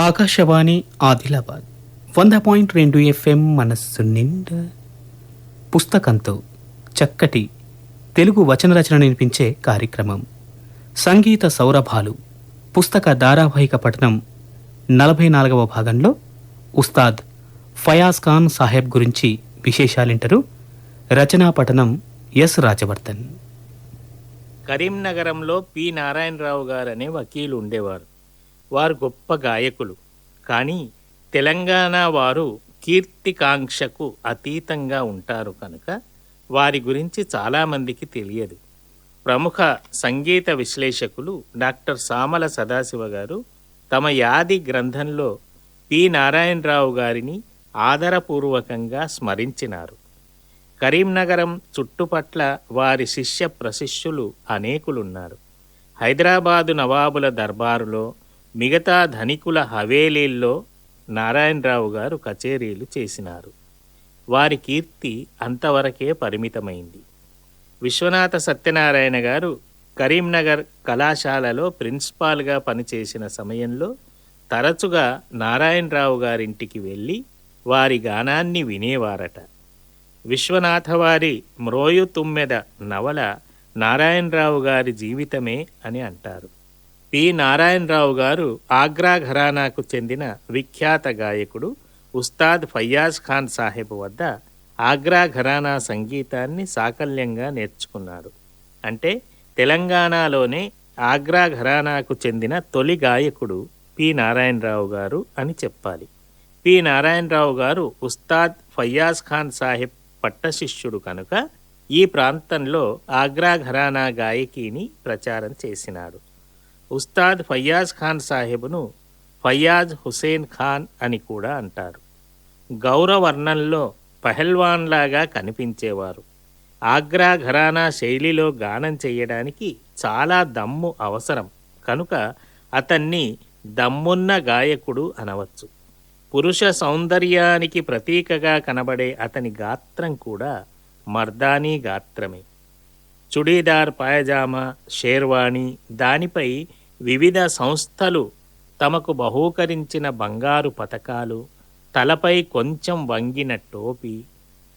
ఆకాశవాణి ఆదిలాబాద్. వంద పాయింట్ రెండు ఎఫ్ఎం మనస్సు నిండా. పుస్తకంతో చక్కటి తెలుగు వచన రచన వినిపించే కార్యక్రమం. సంగీత సౌరభాలు పుస్తక ధారావాహిక పఠనం నలభై నాలుగవ భాగంలో ఉస్తాద్ ఫయాజ్ ఖాన్ సాహెబ్ గురించి విశేషాలింటరు రచనా పఠనం ఎస్ రాజవర్ధన్. కరీంనగరంలో పి నారాయణరావు గారు అనే వకీలు ఉండేవారు వారు గొప్ప గాయకులు. కానీ తెలంగాణ వారు కీర్తికాంక్షకు అతీతంగా ఉంటారు కనుక వారి గురించి చాలామందికి తెలియదు. ప్రముఖ సంగీత విశ్లేషకులు డాక్టర్ సామల సదాశివ గారు తమ యాది గ్రంథంలో పి. నారాయణరావు గారిని ఆదరపూర్వకంగా స్మరించినారు. కరీంనగరం చుట్టుపట్ల వారి శిష్య ప్రశిష్యులు అనేకులున్నారు. హైదరాబాదు నవాబుల దర్బారులో మిగతా ధనికుల హవేలీల్లో నారాయణరావు గారు కచేరీలు చేసినారు. వారి కీర్తి అంతవరకే పరిమితమైంది. విశ్వనాథ సత్యనారాయణ గారు కరీంనగర్ కళాశాలలో ప్రిన్సిపాల్గా పనిచేసిన సమయంలో తరచుగా నారాయణరావు గారింటికి వెళ్ళి వారి గానాన్ని వినేవారట. విశ్వనాథవారి మ్రోయు తుమ్మెద నవల నారాయణరావు గారి జీవితమే అని అంటారు. పి. నారాయణరావు గారు ఆగ్రా ఘరానాకు చెందిన విఖ్యాత గాయకుడు ఉస్తాద్ ఫయ్యాజ్ ఖాన్ సాహెబ్ వద్ద ఆగ్రా ఘరానా సంగీతాన్ని సాకల్యంగా నేర్చుకున్నారు. అంటే తెలంగాణలోనే ఆగ్రా ఘరానాకు చెందిన తొలి గాయకుడు పి. నారాయణరావు గారు అని చెప్పాలి. పి. నారాయణరావు గారు ఉస్తాద్ ఫయ్యాజ్ ఖాన్ సాహెబ్ పట్టశిష్యుడు కనుక ఈ ప్రాంతంలో ఆగ్రా ఘరానా గాయకిని ప్రచారం చేసినాడు. ఉస్తాద్ ఫయ్యాజ్ ఖాన్ సాహెబ్ను ఫయ్యాజ్ హుసేన్ ఖాన్ అని కూడా అంటారు. గౌరవర్ణంలో పహల్వాన్లాగా కనిపించేవారు. ఆగ్రా ఘరానా శైలిలో గానం చేయడానికి చాలా దమ్ము అవసరం. కనుక అతన్ని దమ్మున్న గాయకుడు అనవచ్చు. పురుష సౌందర్యానికి ప్రతీకగా కనబడే అతని గాత్రం కూడా మర్దానీ గాత్రమే. చుడీదార్ పాయజామా షేర్వాణి దానిపై వివిధ సంస్థలు తమకు బహూకరించిన బంగారు పతకాలు తలపై కొంచెం వంగిన టోపీ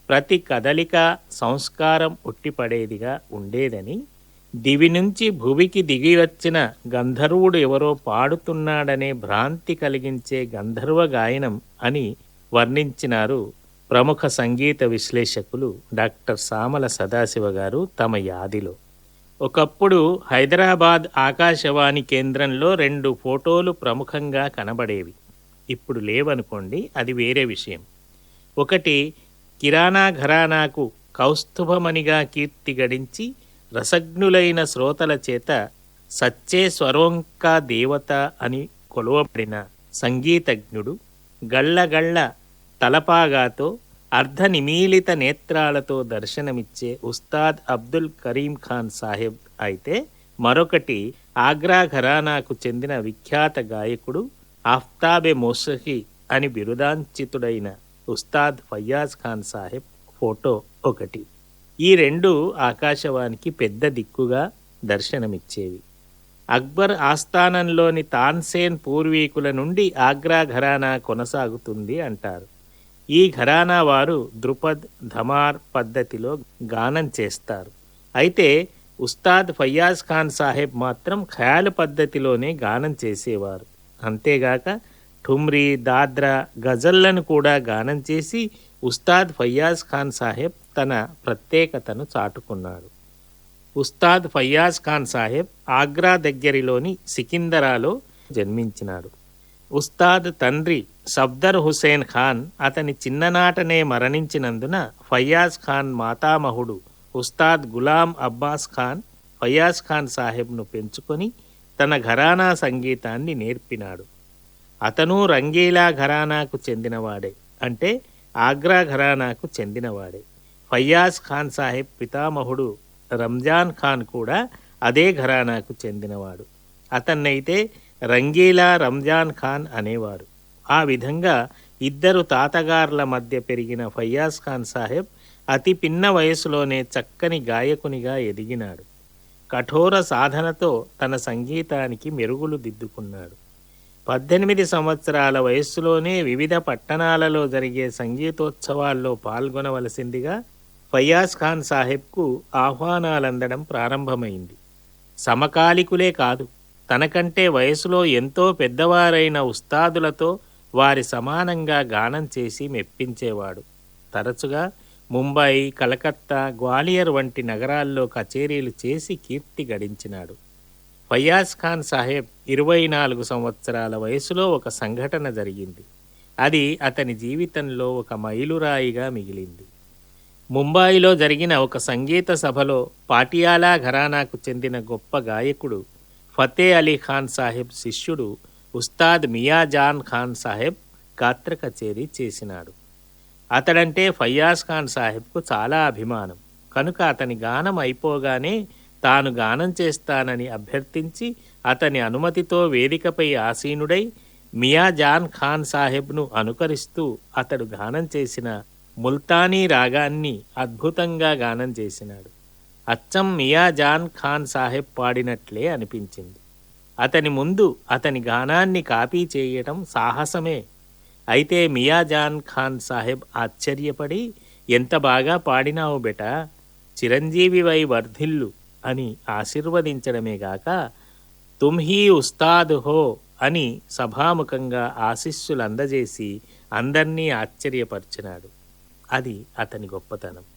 ప్రతి కదలిక సంస్కారం ఉట్టిపడేదిగా ఉండేదని దివి నుంచి భువికి దిగివచ్చిన గంధర్వుడు ఎవరో పాడుతున్నాడనే భ్రాంతి కలిగించే గంధర్వ గాయనం అని వర్ణించినారు ప్రముఖ సంగీత విశ్లేషకులు డాక్టర్ సామల సదాశివ గారు తమ యాదిలో. ఒకప్పుడు హైదరాబాద్ ఆకాశవాణి కేంద్రంలో రెండు ఫోటోలు ప్రముఖంగా కనబడేవి. ఇప్పుడు లేవనుకోండి అది వేరే విషయం. ఒకటి కిరాణా ఘరానాకు కౌస్తుభమణిగా కీర్తి గడించి రసజ్ఞులైన శ్రోతల చేత సచ్చే స్వరోంకా దేవత అని కొలువబడిన సంగీతజ్ఞుడు గళ్ళగళ్ళ తలపాగాతో అర్ధనిమీలిత నేత్రాలతో దర్శనమిచ్చే ఉస్తాద్ అబ్దుల్ కరీం ఖాన్ సాహెబ్ అయితే మరొకటి ఆగ్రా ఘరానాకు చెందిన విఖ్యాత గాయకుడు ఆఫ్తాబె మోసహి అని బిరుదాంచితుడైన ఉస్తాద్ ఫయ్యాజ్ ఖాన్ సాహెబ్ ఫోటో ఒకటి. ఈ రెండు ఆకాశవానికి పెద్ద దిక్కుగా దర్శనమిచ్చేవి. అక్బర్ ఆస్థానంలోని తాన్సేన్ పూర్వీకుల నుండి ఆగ్రా ఘరానా కొనసాగుతుంది అంటారు. ఈ ఘరానా వారు ద్రుపద్ ధమార్ పద్ధతిలో గానం చేస్తారు. అయితే ఉస్తాద్ ఫయ్యాజ్ ఖాన్ సాహెబ్ మాత్రం ఖయాల్ పద్ధతిలోనే గానం చేసేవారు. అంతేగాక ఠుమ్రీ దాద్రా గజల్లను కూడా గానం చేసి ఉస్తాద్ ఫయ్యాజ్ ఖాన్ సాహెబ్ తన ప్రత్యేకతను చాటుకున్నాడు ఉస్తాద్ ఫయ్యాజ్ ఖాన్ సాహెబ్ ఆగ్రా దగ్గరిలోని సికిందరాలో జన్మించినాడు ఉస్తాద్ తండ్రి సఫ్దర్ హుసేన్ ఖాన్ అతని చిన్ననాటనే మరణించినందున ఫయ్యాజ్ ఖాన్ మాతామహుడు ఉస్తాద్ గులాం అబ్బాస్ ఖాన్ ఫయ్యాజ్ ఖాన్ సాహెబ్ను పెంచుకొని తన ఘరానా సంగీతాన్ని నేర్పినాడు. అతను రంగీలా ఘరానాకు చెందినవాడే అంటే ఆగ్రా ఘరానాకు చెందినవాడే. ఫయ్యాజ్ ఖాన్ సాహెబ్ పితామహుడు రంజాన్ ఖాన్ కూడా అదే ఘరానాకు చెందినవాడు. అతన్నైతే రంగీలా రంజాన్ ఖాన్ అనేవారు ఆ విధంగా ఇద్దరు తాతగార్ల మధ్య పెరిగిన ఫయ్యాజ్ ఖాన్ సాహెబ్ అతి పిన్న వయసులోనే చక్కని గాయకునిగా ఎదిగినాడు. కఠోర సాధనతో తన సంగీతానికి మెరుగులు దిద్దుకున్నాడు. పద్దెనిమిది సంవత్సరాల వయస్సులోనే వివిధ పట్టణాలలో జరిగే సంగీతోత్సవాల్లో పాల్గొనవలసిందిగా ఫయాజ్ ఖాన్ సాహెబ్కు ఆహ్వానాలందడం ప్రారంభమైంది. సమకాలికులే కాదు తనకంటే వయసులో ఎంతో పెద్దవారైన ఉస్తాదులతో వారి సమానంగా గానం చేసి మెప్పించేవాడు. తరచుగా ముంబై కలకత్తా గ్వాలియర్ వంటి నగరాల్లో కచేరీలు చేసి కీర్తి గడించినాడు. ఫయాజ్ ఖాన్ సాహెబ్ ఇరవై నాలుగు సంవత్సరాల వయసులో ఒక సంఘటన జరిగింది. అది అతని జీవితంలో ఒక మైలురాయిగా మిగిలింది. ముంబాయిలో జరిగిన ఒక సంగీత సభలో పాటియాలా ఘరానాకు చెందిన గొప్ప గాయకుడు ఫతే అలీ ఖాన్ సాహెబ్ శిష్యుడు ఉస్తాద్ మియాజాన్ ఖాన్ సాహెబ్ గాత్ర కచేరీ చేసినాడు. అతడంటే ఫయ్యాజ్ ఖాన్ సాహెబ్కు చాలా అభిమానం. కనుక అతని గానం అయిపోగానే తాను గానం చేస్తానని అభ్యర్థించి అతని అనుమతితో వేదికపై ఆసీనుడై మియాజాన్ ఖాన్ సాహెబ్ను అనుకరిస్తూ అతడు గానం చేసిన ముల్తానీ రాగాన్ని అద్భుతంగా గానం చేసినాడు. అచ్చం మియాజాన్ ఖాన్ సాహెబ్ పాడినట్లే అనిపించింది. అతని ముందు అతని గానాన్ని కాపీ చేయటం సాహసమే. అయితే మియాజాన్ ఖాన్ సాహెబ్ ఆశ్చర్యపడి ఎంత బాగా పాడినావు బెటా చిరంజీవివై వర్ధిల్లు అని ఆశీర్వదించడమే గాక తుమ్హీ ఉస్తాద్ హో అని సభాముఖంగా ఆశీస్సులు అందజేసి అందర్నీ ఆశ్చర్యపరిచినాడు. అది అతని గొప్పతనం.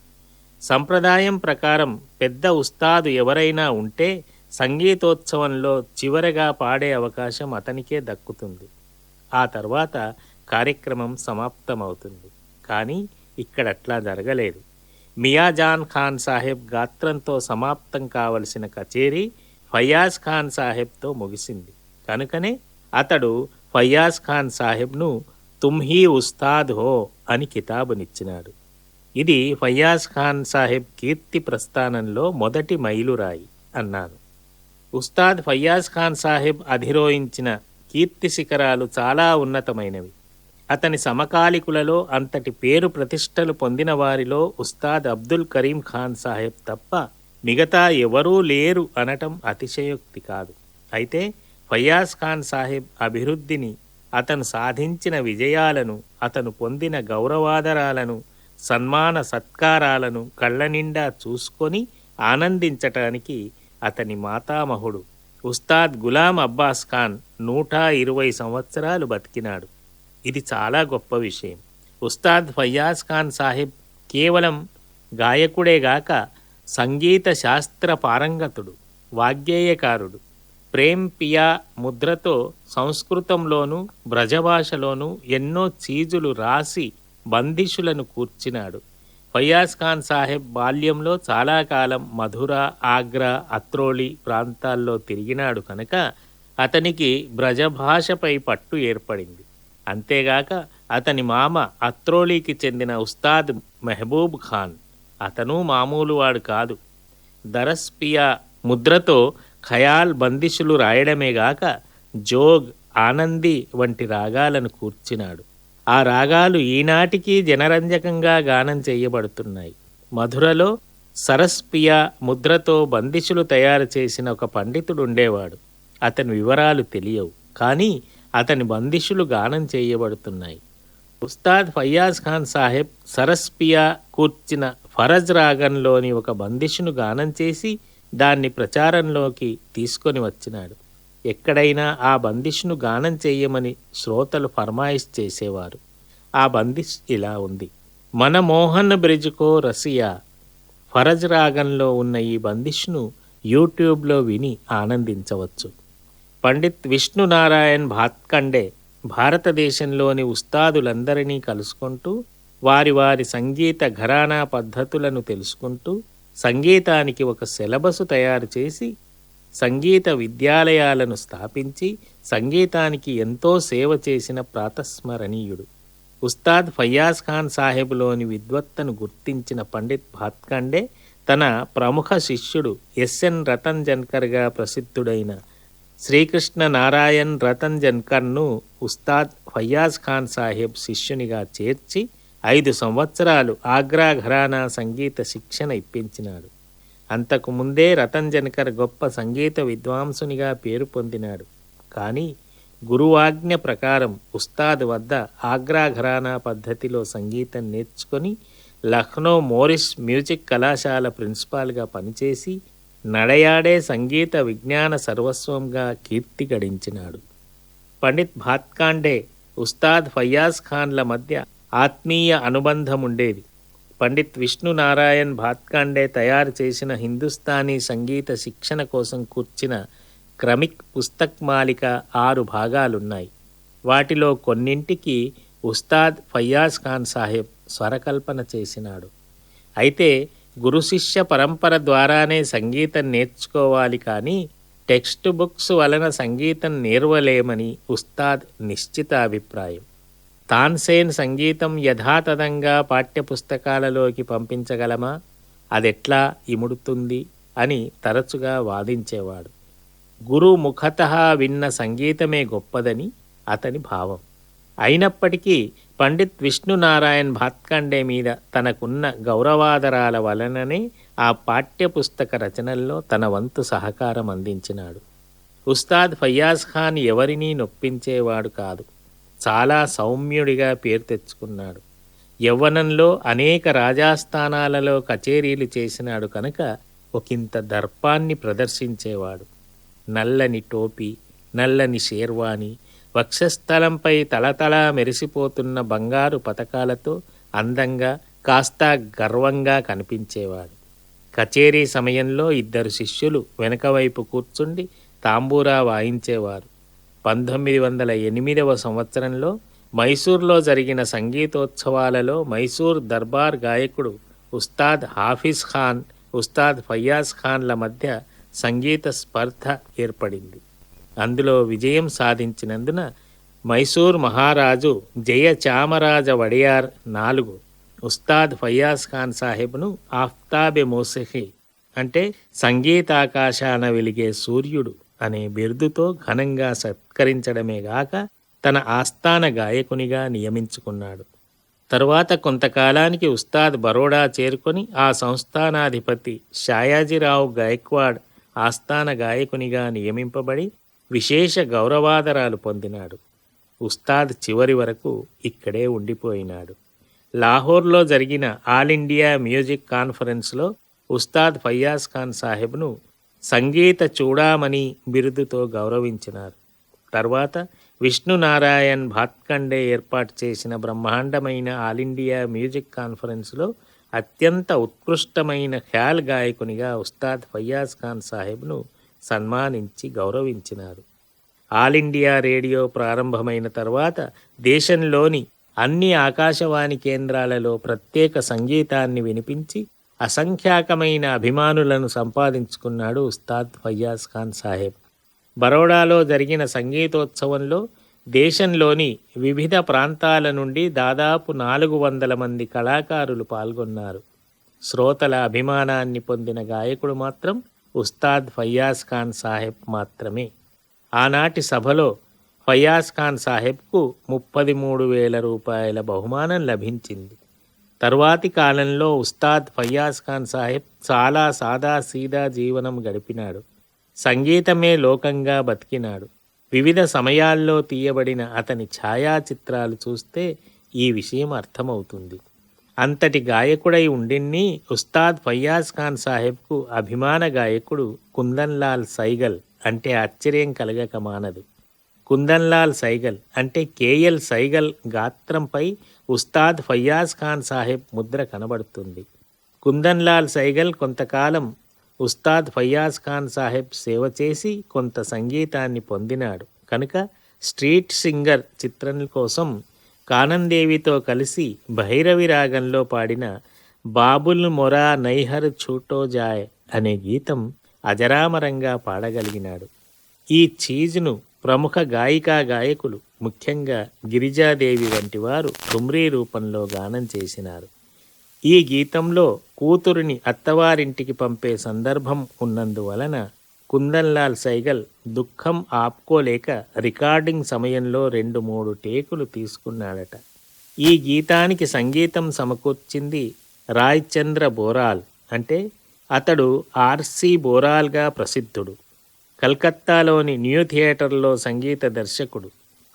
సంప్రదాయం ప్రకారం పెద్ద ఉస్తాదు ఎవరైనా ఉంటే సంగీతోత్సవంలో చివరగా పాడే అవకాశం అతనికే దక్కుతుంది. ఆ తర్వాత కార్యక్రమం సమాప్తమవుతుంది. కానీ ఇక్కడ అట్లా జరగలేదు మియాజాన్ ఖాన్ సాహెబ్ గాత్రంతో సమాప్తం కావలసిన కచేరీ ఫయాజ్ ఖాన్ సాహెబ్తో ముగిసింది. కనుకనే అతడు ఫయాజ్ ఖాన్ సాహెబ్ను తుమ్హీ ఉస్తాద్ హో అని కితాబునిచ్చినాడు. ఇది ఫయాజ్ ఖాన్ సాహెబ్ కీర్తి ప్రస్థానంలో మొదటి మైలురాయి అన్నాను. ఉస్తాద్ ఫయ్యాజ్ ఖాన్ సాహెబ్ అధిరోహించిన కీర్తి శిఖరాలు చాలా ఉన్నతమైనవి. అతని సమకాలికులలో అంతటి పేరు ప్రతిష్టలు పొందిన వారిలో ఉస్తాద్ అబ్దుల్ కరీం ఖాన్ సాహెబ్ తప్ప మిగతా ఎవరూ లేరు అనటం అతిశయోక్తి కాదు. అయితే ఫయాజ్ ఖాన్ సాహెబ్ అభివృద్ధిని అతను సాధించిన విజయాలను అతను పొందిన గౌరవాదరాలను సన్మాన సత్కారాలను కళ్ళనిండా చూసుకొని ఆనందించటానికి అతని మాతామహుడు ఉస్తాద్ గులాం అబ్బాస్ ఖాన్ నూట ఇరవై సంవత్సరాలు బతికినాడు. ఇది చాలా గొప్ప విషయం. ఉస్తాద్ ఫయ్యాజ్ ఖాన్ సాహిబ్ కేవలం గాయకుడేగాక సంగీత శాస్త్ర పారంగతుడు వాగ్గేయకారుడు. ప్రేమ్ పియా ముద్రతో సంస్కృతంలోనూ బ్రజభాషలోనూ ఎన్నో చీజులు రాసి బందిషులను కూర్చినాడు. ఫయాజ్ ఖాన్ సాహెబ్ బాల్యంలో చాలా కాలం మధుర ఆగ్రా అత్రోలి ప్రాంతాల్లో తిరిగినాడు కనుక అతనికి బ్రజభాషపై పట్టు ఏర్పడింది. అంతేగాక అతని మామ అత్రోలీకి చెందిన ఉస్తాద్ మెహబూబ్ ఖాన్ అతను మామూలు వాడు కాదు. దరస్పియా ముద్రతో ఖయాల్ బందిషులు రాయడమేగాక జోగ్ ఆనంది వంటి రాగాలను కూర్చినాడు. ఆ రాగాలు ఈనాటికి జనరంజకంగా గానం చేయబడుతున్నాయి. మధురలో సరస్పియా ముద్రతో బందిషులు తయారు చేసిన ఒక పండితుడు ఉండేవాడు. అతని వివరాలు తెలియవు కానీ అతని బందిషులు గానం చేయబడుతున్నాయి. ఉస్తాద్ ఫయ్యాజ్ ఖాన్ సాహెబ్ సరస్పియా కూర్చిన ఫరజ్ రాగంలోని ఒక బందిషును గానం చేసి దాన్ని ప్రచారంలోకి తీసుకొని వచ్చినాడు. ఎక్కడైనా ఆ బందిష్ను గానం చేయమని శ్రోతలు ఫర్మాయిష్ చేసేవారు. ఆ బందిష్ ఇలా ఉంది. మన మోహన్ బ్రిజ్కో రసియా ఫరజ్ రాగంలో ఉన్న ఈ బందిష్ను యూట్యూబ్లో విని ఆనందించవచ్చు. పండిత్ విష్ణునారాయణ్ భాత్కండే భారతదేశంలోని ఉస్తాదులందరినీ కలుసుకుంటూ వారి వారి సంగీత ఘరానా పద్ధతులను తెలుసుకుంటూ సంగీతానికి ఒక సిలబసు తయారు చేసి సంగీత విద్యాలయాలను స్థాపించి సంగీతానికి ఎంతో సేవ చేసిన ప్రాతస్మరణీయుడు. ఉస్తాద్ ఫయ్యాజ్ ఖాన్ సాహెబ్లోని విద్వత్తను గుర్తించిన పండిత్ భాత్కండే తన ప్రముఖ శిష్యుడు ఎస్ఎన్ రతన్ జన్కర్గా ప్రసిద్ధుడైన శ్రీకృష్ణ నారాయణ్ రతన్ జన్కర్ను ఉస్తాద్ ఫయ్యాజ్ ఖాన్ సాహెబ్ శిష్యునిగా చేర్చి ఐదు సంవత్సరాలు ఆగ్రా ఘరానా సంగీత శిక్షణ ఇప్పించినాడు. అంతకు ముందే రతన్ జనకర్ గొప్ప సంగీత విద్వాంసునిగా పేరు పొందినాడు. కానీ గురువాజ్ఞ ప్రకారం ఉస్తాద్ వద్ద ఆగ్రా ఘరానా పద్ధతిలో సంగీతం నేర్చుకొని లక్నో మోరిస్ మ్యూజిక్ కళాశాల ప్రిన్సిపాల్గా పనిచేసి నడయాడే సంగీత విజ్ఞాన సర్వస్వంగా కీర్తి గడించినాడు. పండిత్ భాత్కాండే ఉస్తాద్ ఫయ్యాజ్ ఖాన్ల మధ్య ఆత్మీయ అనుబంధం ఉండేది పండిత్ విష్ణు నారాయణ్ భాత్కాండే తయారు చేసిన హిందుస్థానీ సంగీత శిక్షణ కోసం కూర్చిన క్రమిక్ పుస్తక్ మాలిక ఆరు భాగాలున్నాయి. వాటిలో కొన్నింటికి ఉస్తాద్ ఫయ్యాజ్ ఖాన్ సాహెబ్ స్వరకల్పన చేసినాడు. అయితే గురు శిష్య పరంపర ద్వారానే సంగీతం నేర్చుకోవాలి కానీ టెక్స్ట్ బుక్స్ వలన సంగీతం నేర్వలేమని ఉస్తాద్ నిశ్చిత అభిప్రాయం తాన్సేన్ సంగీతం యథాతథంగా పాఠ్యపుస్తకాలలోకి పంపించగలమా? అదెట్లా ఇముడుతుంది? అని తరచుగా వాదించేవాడు. గురు ముఖత విన్న సంగీతమే గొప్పదని అతని భావం. అయినప్పటికీ పండిత్ విష్ణునారాయణ్ భాత్కండే మీద తనకున్న గౌరవాదరాల వలననే ఆ పాఠ్యపుస్తక రచనల్లో తన వంతు సహకారం అందించినాడు. ఉస్తాద్ ఫయ్యాజ్ ఖాన్ ఎవరినీ నొప్పించేవాడు కాదు. చాలా సౌమ్యుడిగా పేరు తెచ్చుకున్నాడు. యవ్వనంలో అనేక రాజాస్థానాలలో కచేరీలు చేసినాడు కనుక ఒకంత దర్పాన్ని ప్రదర్శించేవాడు. నల్లని టోపీ నల్లని షేర్వాణి వక్షస్థలంపై తలతలా మెరిసిపోతున్న బంగారు పతకాలతో అందంగా కాస్త గర్వంగా కనిపించేవాడు. కచేరీ సమయంలో ఇద్దరు శిష్యులు వెనకవైపు కూర్చుండి తాంబూరా వాయించేవారు. పంతొమ్మిది వందల ఎనిమిదవ సంవత్సరంలో మైసూర్లో జరిగిన సంగీతోత్సవాలలో మైసూర్ దర్బార్ గాయకుడు ఉస్తాద్ హాఫీజ్ ఖాన్ ఉస్తాద్ ఫయ్యాజ్ ఖాన్ల మధ్య సంగీత స్పర్ధ ఏర్పడింది. అందులో విజయం సాధించినందున మైసూర్ మహారాజు జయ చామరాజ వడియార్ నాలుగు ఉస్తాద్ ఫయ్యాజ్ ఖాన్ సాహెబ్ను ఆఫ్తాబె మోసహి అంటే సంగీతాకాశాన వెలిగే సూర్యుడు అనే బిరుదుతో ఘనంగా సత్కరించడమే గాక తన ఆస్థాన గాయకునిగా నియమించుకున్నాడు. తరువాత కొంతకాలానికి ఉస్తాద్ బరోడా చేరుకొని ఆ సంస్థానాధిపతి షాయాజీరావు గాయక్వాడ్ ఆస్థాన గాయకునిగా నియమింపబడి విశేష గౌరవాదరాలు పొందినాడు. ఉస్తాద్ చివరి వరకు ఇక్కడే ఉండిపోయినాడు. లాహోర్లో జరిగిన ఆల్ ఇండియా మ్యూజిక్ కాన్ఫరెన్స్లో ఉస్తాద్ ఫయ్యాజ్ ఖాన్ సాహెబ్ను సంగీత చూడామణి బిరుదుతో గౌరవించినారు. తర్వాత విష్ణునారాయణ్ భాత్కండే ఏర్పాటు చేసిన బ్రహ్మాండమైన ఆల్ ఇండియా మ్యూజిక్ కాన్ఫరెన్స్లో అత్యంత ఉత్కృష్టమైన ఖ్యాల్ గాయకునిగా ఉస్తాద్ ఫయ్యాజ్ ఖాన్ సాహెబ్ను సన్మానించి గౌరవించినారు. ఆల్ ఇండియా రేడియో ప్రారంభమైన తర్వాత దేశంలోని అన్ని ఆకాశవాణి కేంద్రాలలో ప్రత్యేక సంగీతాన్ని వినిపించి అసంఖ్యాకమైన అభిమానులను సంపాదించుకున్నాడు ఉస్తాద్ ఫయ్యాజ్ ఖాన్ సాహెబ్. బరోడాలో జరిగిన సంగీతోత్సవంలో దేశంలోని వివిధ ప్రాంతాల నుండి దాదాపు నాలుగు వందల మంది కళాకారులు పాల్గొన్నారు. శ్రోతల అభిమానాన్ని పొందిన గాయకుడు మాత్రం ఉస్తాద్ ఫయ్యాజ్ ఖాన్ సాహెబ్ మాత్రమే. ఆనాటి సభలో ఫయాజ్ ఖాన్ సాహెబ్కు ముప్పది మూడు వేల రూపాయల బహుమానం లభించింది. తరువాతి కాలంలో ఉస్తాద్ ఫయాజ్ ఖాన్ సాహెబ్ చాలా సాదా సీదా జీవనం గడిపినాడు. సంగీతమే లోకంగా బతికినాడు. వివిధ సమయాల్లో తీయబడిన అతని ఛాయాచిత్రాలు చూస్తే ఈ విషయం అర్థమవుతుంది. అంతటి గాయకుడై ఉండిన్ని ఉస్తాద్ ఫయ్యాజ్ ఖాన్ సాహెబ్కు అభిమాన గాయకుడు కుందన్లాల్ సైగల్ అంటే ఆశ్చర్యం కలగక మానదు. కుందన్లాల్ సైగల్ అంటే కేఎల్ సైగల్ గాత్రంపై ఉస్తాద్ ఫయ్యాజ్ ఖాన్ సాహెబ్ ముద్ర కనబడుతుంది. కుందన్లాల్ సైగల్ కొంతకాలం ఉస్తాద్ ఫయ్యాజ్ ఖాన్ సాహెబ్ సేవ చేసి కొంత సంగీతాన్ని పొందినాడు. కనుక స్ట్రీట్ సింగర్ చిత్రం కోసం కానందేవితో కలిసి భైరవి రాగంలో పాడిన బాబుల్ మొరా నైహర్ ఛూటో జాయ్ అనే గీతం అజరామరంగా పాడగలిగినాడు. ఈ చీజ్ను ప్రముఖ గాయికా గాయకులు ముఖ్యంగా గిరిజాదేవి వంటి వారు ఠుమ్రీ రూపంలో గానం చేసినారు. ఈ గీతంలో కూతురిని అత్తవారింటికి పంపే సందర్భం ఉన్నందువలన కుందన్లాల్ సైగల్ దుఃఖం ఆపుకోలేక రికార్డింగ్ సమయంలో రెండు మూడు టేకులు తీసుకున్నాడట. ఈ గీతానికి సంగీతం సమకూర్చింది రాయ్ చంద్ర బోరాల్ అంటే అతడు ఆర్సి బోరాల్గా ప్రసిద్ధుడు. కలకత్తాలోని న్యూ థియేటర్లో సంగీత దర్శకుడు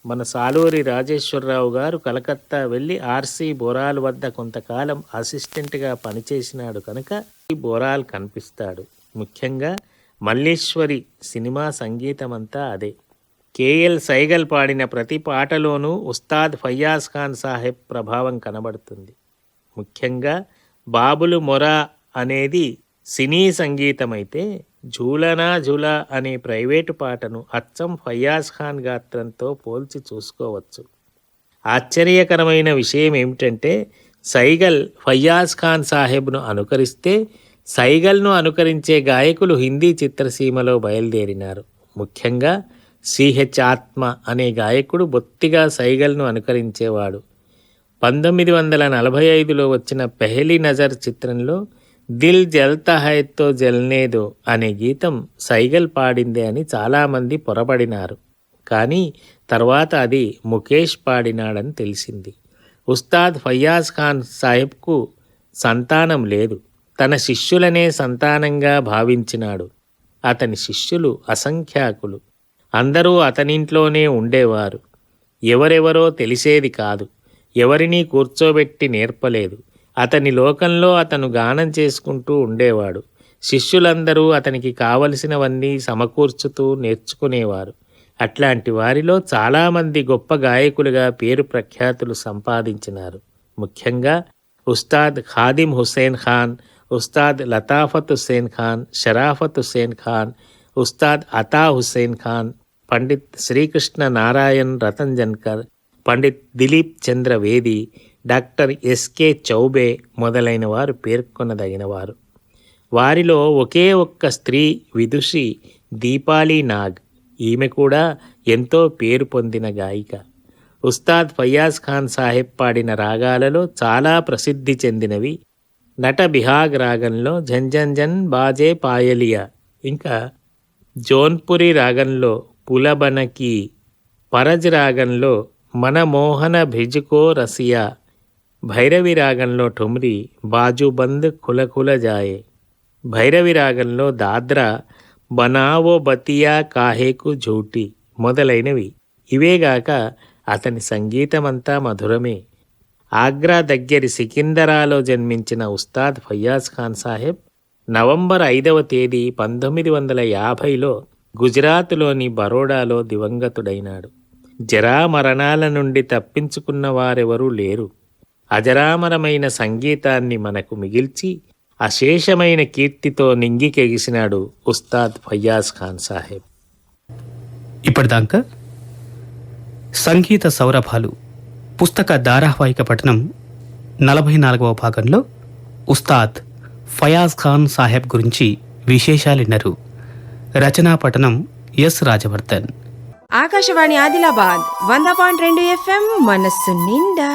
మన సాలూరి రాజేశ్వరరావు గారు కలకత్తా వెళ్ళి ఆర్సి బోరాల్ వద్ద కొంతకాలం అసిస్టెంట్గా పనిచేసినాడు కనుక ఈ బోరాల్ కనిపిస్తాడు. ముఖ్యంగా మల్లేశ్వరి సినిమా సంగీతమంతా అదే. కేఎల్ సైగల్ పాడిన ప్రతి పాటలోనూ ఉస్తాద్ ఫయ్యాజ్ ఖాన్ సాహెబ్ ప్రభావం కనబడుతుంది. ముఖ్యంగా బాబులు మొరా అనేది సినీ సంగీతమైతే జూలనా జులా అనే ప్రైవేటు పాటను అచ్చం ఫయ్యాజ్ ఖాన్ గాత్రంతో పోల్చి చూసుకోవచ్చు. ఆశ్చర్యకరమైన విషయం ఏమిటంటే సైగల్ ఫయ్యాజ్ ఖాన్ సాహెబ్ను అనుకరిస్తే సైగల్ను అనుకరించే గాయకులు హిందీ చిత్రసీమలో బయలుదేరినారు. ముఖ్యంగా సిహెచ్ ఆత్మ అనే గాయకుడు బొత్తిగా సైగల్ను అనుకరించేవాడు. పంతొమ్మిది వందల నలభై ఐదులో వచ్చిన పెహలి నజర్ చిత్రంలో దిల్ జల్తా హైతో జల్నేదో అనే గీతం సైగల్ పాడిందే అని చాలామంది పొరపడినారు. కానీ తర్వాత అది ముఖేష్ పాడినాడని తెలిసింది. ఉస్తాద్ ఫయ్యాజ్ ఖాన్ సాహెబ్కు సంతానం లేదు. తన శిష్యులనే సంతానంగా భావించినాడు. అతని శిష్యులు అసంఖ్యాకులు. అందరూ అతనింట్లోనే ఉండేవారు. ఎవరెవరో తెలిసేది కాదు. ఎవరినీ కూర్చోబెట్టి నేర్పలేదు. అతని లోకంలో అతను గానం చేసుకుంటూ ఉండేవాడు. శిష్యులందరూ అతనికి కావలసినవన్నీ సమకూర్చుతూ నేర్చుకునేవారు. అట్లాంటి వారిలో చాలామంది గొప్ప గాయకులుగా పేరు ప్రఖ్యాతులు సంపాదించినారు. ముఖ్యంగా ఉస్తాద్ ఖాదిమ్ హుస్సేన్ ఖాన్ ఉస్తాద్ లతాఫత్ హుసేన్ ఖాన్ షరాఫత్ హుసేన్ ఖాన్ ఉస్తాద్ అతా హుస్సేన్ ఖాన్ పండిత్ శ్రీకృష్ణ నారాయణ్ రతన్ జన్కర్ పండిత్ దిలీప్ చంద్ర వేది డాక్టర్ ఎస్కే చౌబే మొదలైన వారు పేర్కొనదగినవారు. వారిలో ఒకే ఒక్క స్త్రీ విదుషి దీపాలి నాగ్. ఈమె కూడా ఎంతో పేరు పొందిన గాయిక. ఉస్తాద్ ఫయాజ్ ఖాన్ సాహెబ్ పాడిన రాగాలలో చాలా ప్రసిద్ధి చెందినవి. నట బిహాగ్ రాగంలో జన్ జన్ బాజే పాయలియా. ఇంకా జోన్పురి రాగంలో పులబనకి పరజ్ రాగంలో మనమోహన భిజుకో రసియా. భైరవి రాగంలో ఠుమ్రి బాజుబంద్ కులకుల జాయే. భైరవి రాగంలో దాద్రా బనావో బతియా కాహేకు జూటి మొదలైనవి. ఇవేగాక అతని సంగీతమంతా మధురమే. ఆగ్రా దగ్గరి సికిందరాలో జన్మించిన ఉస్తాద్ ఫయ్యాజ్ ఖాన్ సాహెబ్ నవంబర్ ఐదవ తేదీ పంతొమ్మిది వందల యాభైలో గుజరాత్లోని బరోడాలో దివంగతుడైనాడు. జరామరణాల నుండి తప్పించుకున్న వారెవరూ లేరు. అజరామరమైన సంగీతాన్ని మనకు మిగిల్చి అశేషమైన కీర్తితో నింగికెగిసినాడు ఉస్తాద్ ఫయ్యాజ్ ఖాన్ సాహెబ్. ఇప్పటిదాకా సంగీత సౌరభాలు పుస్తక ధారావాహిక పఠనం నలభై నాలుగవ భాగంలో ఉస్తాద్ ఫయాజ్ ఖాన్ సాహెబ్ గురించి విశేషాలు విన్నారు రచనా పఠనం ఎస్ రాజవర్ధన్. ఆకాశవాణి ఆదిలాబాద్ వంద పాయింట్ రెండు ఎఫ్ఎం మనస్సు నిండా.